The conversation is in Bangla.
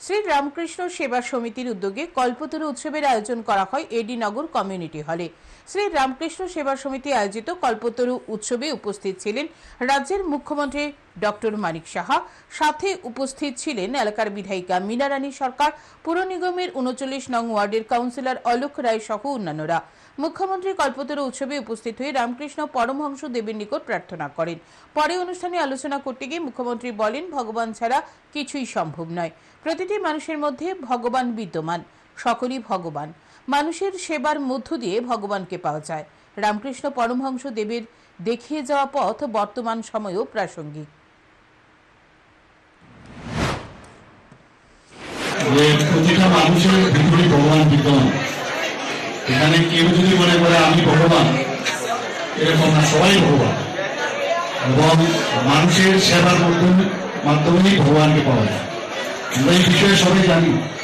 শ্রী রামকৃষ্ণ সেবা সমিতির উদ্যোগে কল্পতরু উৎসবের আয়োজন করা হয় এডি নগর কমিউনিটি হলে। শ্রী রামকৃষ্ণ সেবা সমিতি আয়োজিত কল্পতরু উৎসবে উপস্থিত ছিলেন রাজ্যের মুখ্যমন্ত্রী ডক্টর মানিক সাহা। সাথে উপস্থিত ছিলেন এলাকার বিধায়িকা মীনারানী সরকার, পুর নিগমের উনচল্লিশ নং ওয়ার্ডের কাউন্সিলর অলোক রায় সহ অন্যান্যরা। মুখ্যমন্ত্রী কল্পতরু উৎসবে উপস্থিত হয়ে রামকৃষ্ণ পরমহংস দেবের নিকট প্রার্থনা করেন। পরে অনুষ্ঠানে আলোচনা করতে গিয়ে মুখ্যমন্ত্রী বলেন, ভগবান ছাড়া কিছুই সম্ভব নয়। প্রতিটি মানুষের মধ্যে ভগবান বিদ্যমান, সকলই ভগবান। মানুষের সেবার মধ্য দিয়ে ভগবানকে পাওয়া যায়। রামকৃষ্ণ পরমহংস দেবের দেখিয়ে যাওয়া পথ বর্তমান সময়েও প্রাসঙ্গিক। যে প্রতিটা মানুষের ভিতরে ভগবান বিদ্যমান। এখানে কেউ যদি মনে করে আমি ভগবান, এরকম না, সবাই ভগবান। এবং মানুষের সেবার মাধ্যমে মাধ্যমেই ভগবানকে পাওয়া যায়। আমরা এই বিষয়ে সবাই জানি।